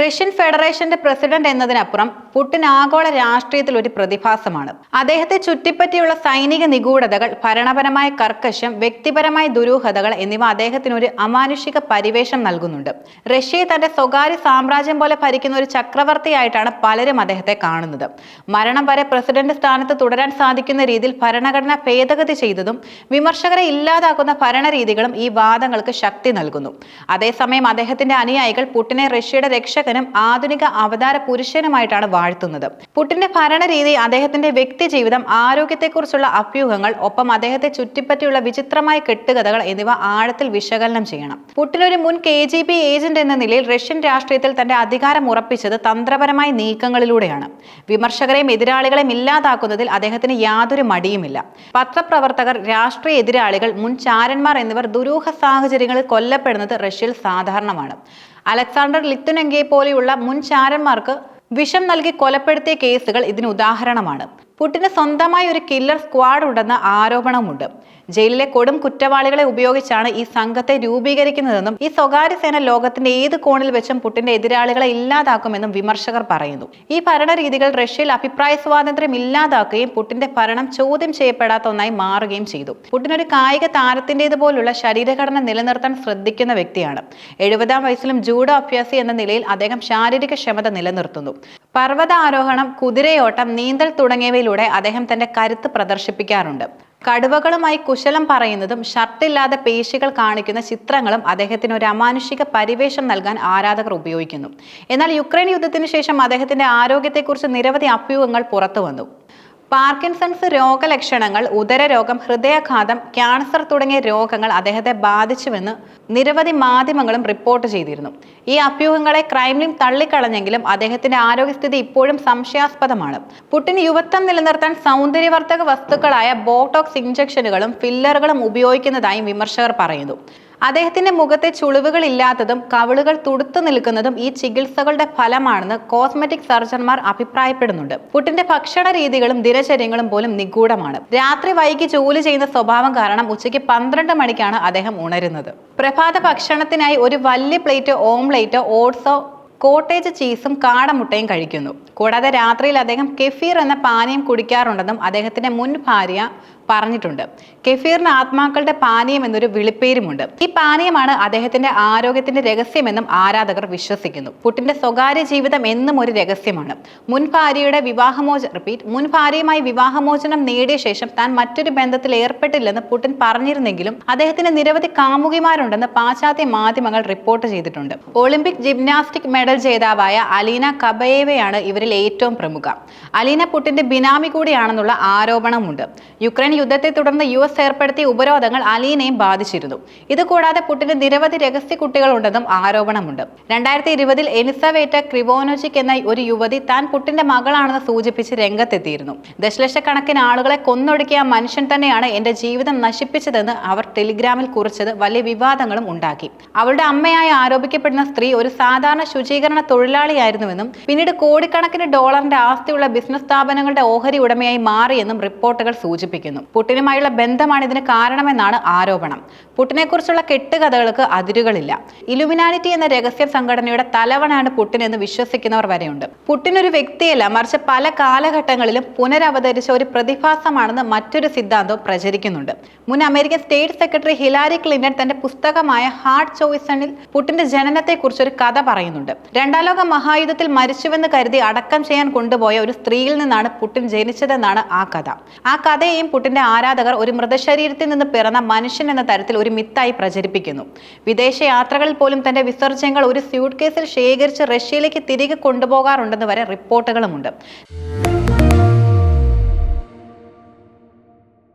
Russian ഫെഡറേഷന്റെ president എന്നതിനപ്പുറം Putin ആഗോള രാഷ്ട്രീയത്തിൽ ഒരു പ്രതിഭാസമാണ്. അദ്ദേഹത്തെ ചുറ്റിപ്പറ്റിയുള്ള സൈനിക നിഗൂഢതകൾ ഭരണപരമായ കർക്കശം വ്യക്തിപരമായ ദുരൂഹതകൾ എന്നിവ അദ്ദേഹത്തിന് ഒരു അമാനുഷിക പരിവേഷം നൽകുന്നുണ്ട്. റഷ്യയെ തന്റെ സ്വകാര്യ സാമ്രാജ്യം പോലെ ഭരിക്കുന്ന ഒരു ചക്രവർത്തിയായിട്ടാണ് പലരും അദ്ദേഹത്തെ കാണുന്നത്. മരണം വരെ പ്രസിഡന്റ് സ്ഥാനത്ത് തുടരാൻ സാധിക്കുന്ന രീതിയിൽ ഭരണഘടന ഭേദഗതി ചെയ്തതും വിമർശകരെ ഇല്ലാതാക്കുന്ന ഭരണരീതികളും ഈ വാദങ്ങൾക്ക് ശക്തി നൽകുന്നു. അതേസമയം അദ്ദേഹത്തിന്റെ അനുയായികൾ പുട്ടിനെ റഷ്യയുടെ രക്ഷകനും ആധുനിക അവതാര പുരുഷനുമായിട്ടാണ് വാഴ്ത്തുന്നത്. പുട്ടിന്റെ ഭരണരീതി അദ്ദേഹത്തിന്റെ വ്യക്തി ജീവിതം ആരോഗ്യത്തെക്കുറിച്ചുള്ള അഭ്യൂഹങ്ങൾ ഒപ്പം അദ്ദേഹത്തെ ചുറ്റിപ്പറ്റിയുള്ള വിചിത്രമായ കെട്ടുകഥകൾ എന്നിവ ആഴത്തിൽ വിശകലനം ചെയ്യണം. പുട്ടിൻ ഒരു മുൻ കെ ജി ബി ഏജന്റ് എന്ന നിലയിൽ റഷ്യൻ രാഷ്ട്രീയത്തിൽ തന്റെ അധികാരം ഉറപ്പിച്ചത് തന്ത്രപരമായ നീക്കങ്ങളിലൂടെയാണ്. വിമർശകരെയും എതിരാളികളെയും ഇല്ലാതാക്കുന്നതിൽ അദ്ദേഹത്തിന് യാതൊരു മടിയുമില്ല. പത്രപ്രവർത്തകർ രാഷ്ട്രീയ എതിരാളികൾ മുൻ ചാരന്മാർ എന്നിവർ ദുരൂഹ സാഹചര്യങ്ങളിൽ കൊല്ലപ്പെടുന്നത് റഷ്യയിൽ സാധാരണമാണ്. അലക്സാണ്ടർ ലിത്തുനെങ്കയെ പോലെയുള്ള മുൻ ചാരന്മാർക്ക് വിഷം നൽകി കൊലപ്പെടുത്തിയ കേസുകൾ ഇതിന് ഉദാഹരണമാണ്. പുട്ടിന് സ്വന്തമായി ഒരു കില്ലർ സ്ക്വാഡ് ഉണ്ടെന്ന ആരോപണമുണ്ട്. ജയിലിലെ കൊടും കുറ്റവാളികളെ ഉപയോഗിച്ചാണ് ഈ സംഘത്തെ രൂപീകരിക്കുന്നതെന്നും ഈ സ്വകാര്യ സേന ലോകത്തിന്റെ ഏത് കോണിൽ വെച്ചും പുട്ടിന്റെ എതിരാളികളെ ഇല്ലാതാക്കുമെന്നും വിമർശകർ പറയുന്നു. ഈ ഭരണരീതികൾ റഷ്യയിൽ അഭിപ്രായ സ്വാതന്ത്ര്യം ഇല്ലാതാക്കുകയും പുട്ടിന്റെ ഭരണം ചോദ്യം ചെയ്യപ്പെടാത്ത ഒന്നായി മാറുകയും ചെയ്തു. പുട്ടിൻ ഒരു കായിക താരത്തിന്റെതുപോലുള്ള ശരീരഘടന നിലനിർത്താൻ ശ്രദ്ധിക്കുന്ന വ്യക്തിയാണ്. എഴുപതാം വയസ്സിലും ജൂഡോ അഭ്യാസി എന്ന നിലയിൽ അദ്ദേഹം ശാരീരിക ക്ഷമത നിലനിർത്തുന്നു. പർവതാരോഹണം കുതിരയോട്ടം നീന്തൽ തുടങ്ങിയവയിലൂടെ അദ്ദേഹം തന്റെ കരുത്ത് പ്രദർശിപ്പിക്കാറുണ്ട്. കടുവകളുമായി കുശലം പറയുന്നതും ഷർട്ടില്ലാതെ പേശികൾ കാണിക്കുന്ന ചിത്രങ്ങളും അദ്ദേഹത്തിന് ഒരു അമാനുഷിക പരിവേഷം നൽകാൻ ആരാധകർ ഉപയോഗിക്കുന്നു. എന്നാൽ യുക്രൈൻ യുദ്ധത്തിന് ശേഷം അദ്ദേഹത്തിന്റെ ആരോഗ്യത്തെക്കുറിച്ച് നിരവധി അഭ്യൂഹങ്ങൾ പുറത്തു വന്നു പാർക്കിൻസൺസ് രോഗലക്ഷണങ്ങൾ ഉദരരോഗം ഹൃദയാഘാതം ക്യാൻസർ തുടങ്ങിയ രോഗങ്ങൾ അദ്ദേഹത്തെ ബാധിച്ചുവെന്ന് നിരവധി മാധ്യമങ്ങളും റിപ്പോർട്ട് ചെയ്തിരുന്നു. ഈ അഭ്യൂഹങ്ങളെ ക്രൈംലിൻ തള്ളിക്കളഞ്ഞെങ്കിലും അദ്ദേഹത്തിന്റെ ആരോഗ്യസ്ഥിതി ഇപ്പോഴും സംശയാസ്പദമാണ്. പുട്ടിന് യുവത്വം നിലനിർത്താൻ സൗന്ദര്യവർദ്ധക വസ്തുക്കളായ ബോട്ടോക്സ് ഇഞ്ചക്ഷനുകളും ഫില്ലറുകളും ഉപയോഗിക്കുന്നതായും വിമർശകർ പറയുന്നു. അദ്ദേഹത്തിന്റെ മുഖത്തെ ചുളിവുകൾ ഇല്ലാത്തതും കവിളുകൾ തുടുത്തു നിൽക്കുന്നതും ഈ ചികിത്സകളുടെ ഫലമാണെന്ന് കോസ്മെറ്റിക് സർജൻമാർ അഭിപ്രായപ്പെടുന്നുണ്ട്. പുട്ടിന്റെ ഭക്ഷണ രീതികളും ദിനചര്യങ്ങളും പോലും നിഗൂഢമാണ്. രാത്രി വൈകി ജോലി ചെയ്യുന്ന സ്വഭാവം കാരണം ഉച്ചയ്ക്ക് പന്ത്രണ്ട് മണിക്കാണ് അദ്ദേഹം ഉണരുന്നത്. പ്രഭാത ഭക്ഷണത്തിനായി ഒരു വലിയ പ്ലേറ്റ് ഓംലേറ്റോ ഓട്സോ കോട്ടേജ് ചീസും കാടമുട്ടയും കഴിക്കുന്നു. കൂടാതെ രാത്രിയിൽ അദ്ദേഹം കെഫീർ എന്ന പാനീയം കുടിക്കാറുണ്ടെന്നും അദ്ദേഹത്തിന്റെ മുൻ ഭാര്യ പറഞ്ഞിട്ടുണ്ട്. കെഫീറിന് ആത്മാക്കളുടെ പാനീയം എന്നൊരു വിളിപ്പേരുമുണ്ട്. ഈ പാനീയമാണ് അദ്ദേഹത്തിന്റെ ആരോഗ്യത്തിന്റെ രഹസ്യമെന്നും ആരാധകർ വിശ്വസിക്കുന്നു. പുട്ടിന്റെ സ്വകാര്യ ജീവിതം എന്നും ഒരു രഹസ്യമാണ്. മുൻ ഭാര്യയുടെ വിവാഹമോച റിപ്പീറ്റ് മുൻ ഭാര്യയുമായി വിവാഹമോചനം നേടിയ ശേഷം താൻ മറ്റൊരു ബന്ധത്തിൽ ഏർപ്പെട്ടില്ലെന്ന് പുടിൻ പറഞ്ഞിരുന്നെങ്കിലും അദ്ദേഹത്തിന് നിരവധി കാമുകിമാരുണ്ടെന്ന് പാശ്ചാത്യ മാധ്യമങ്ങൾ റിപ്പോർട്ട് ചെയ്തിട്ടുണ്ട്. ഒളിമ്പിക് ജിംനാസ്റ്റിക് മെഡൽ ജേതാവായ അലീന കബയേവയാണ് ഇവരിൽ ഏറ്റവും പ്രമുഖ. അലീന പുട്ടിന്റെ ബിനാമി കൂടിയാണെന്നുള്ള ആരോപണമുണ്ട്. യുക്രൈൻ യുദ്ധത്തെ തുടർന്ന് യു എസ് ഏർപ്പെടുത്തിയ ഉപരോധങ്ങൾ അലീനയും ബാധിച്ചിരുന്നു. ഇതുകൂടാതെ പുട്ടിന് നിരവധി രഹസ്യ കുട്ടികളുണ്ടെന്നും ആരോപണമുണ്ട്. രണ്ടായിരത്തി ഇരുപതിൽ എനിസവേറ്റ ക്രിവോനോജിക് എന്ന ഒരു യുവതി താൻ പുട്ടിന്റെ മകളാണെന്ന് സൂചിപ്പിച്ച് രംഗത്തെത്തിയിരുന്നു. ദശലക്ഷക്കണക്കിന് ആളുകളെ കൊന്നൊടുക്കിയ മനുഷ്യൻ തന്നെയാണ് എന്റെ ജീവിതം നശിപ്പിച്ചതെന്ന് അവർ ടെലിഗ്രാമിൽ കുറിച്ചത് വലിയ വിവാദങ്ങളും ഉണ്ടാക്കി. അവളുടെ അമ്മയായി ആരോപിക്കപ്പെടുന്ന സ്ത്രീ ഒരു സാധാരണ ശുചീകരണ തൊഴിലാളിയായിരുന്നുവെന്നും പിന്നീട് കോടിക്കണക്കിന് ഡോളറിന്റെ ആസ്തിയുള്ള ബിസിനസ് സ്ഥാപനങ്ങളുടെ ഓഹരി ഉടമയായി മാറിയെന്നും റിപ്പോർട്ടുകൾ സൂചിപ്പിക്കുന്നു. പുട്ടിനുമായുള്ള ബന്ധമാണ് ഇതിന് കാരണമെന്നാണ് ആരോപണം. പുട്ടിനെക്കുറിച്ചുള്ള കെട്ടുകഥകൾക്ക് അതിരുകളില്ല. ഇലുമിനാനിറ്റി എന്ന രഹസ്യ സംഘടനയുടെ തലവനാണ് പുട്ടിൻ എന്ന് വിശ്വസിക്കുന്നവർ വരെയുണ്ട്. പുട്ടിൻ ഒരു വ്യക്തിയല്ല മറിച്ച് പല കാലഘട്ടങ്ങളിലും പുനരവതരിച്ച ഒരു പ്രതിഭാസമാണെന്ന് മറ്റൊരു സിദ്ധാന്തവും പ്രചരിക്കുന്നുണ്ട്. മുൻ American state secretary Hillary Clinton തന്റെ പുസ്തകമായ ഹാർട്ട് ചോയ്സണിൽ പുട്ടിന്റെ ജനനത്തെക്കുറിച്ച് ഒരു കഥ പറയുന്നുണ്ട്. രണ്ടാം ലോക മഹായുദ്ധത്തിൽ മരിച്ചുവെന്ന് കരുതി അടക്കം ചെയ്യാൻ കൊണ്ടുപോയ ഒരു സ്ത്രീയിൽ നിന്നാണ് പുട്ടിൻ ജനിച്ചതെന്നാണ് ആ കഥ. ആ കഥയെയും പുട്ടിന്റെ ആരാധകർ ഒരു മൃതശരീരത്തിൽ നിന്ന് പിറന്ന മനുഷ്യൻ എന്ന തരത്തിൽ ഒരു മിത്തായി പ്രചരിപ്പിക്കുന്നു. വിദേശ യാത്രകളിൽ പോലും തന്റെ വിസർജ്യങ്ങൾ ഒരു സ്യൂട്ട് കേസിൽ ശേഖരിച്ച് റഷ്യയിലേക്ക് തിരികെ കൊണ്ടുപോകാറുണ്ടെന്ന് വരെ റിപ്പോർട്ടുകളുമുണ്ട്.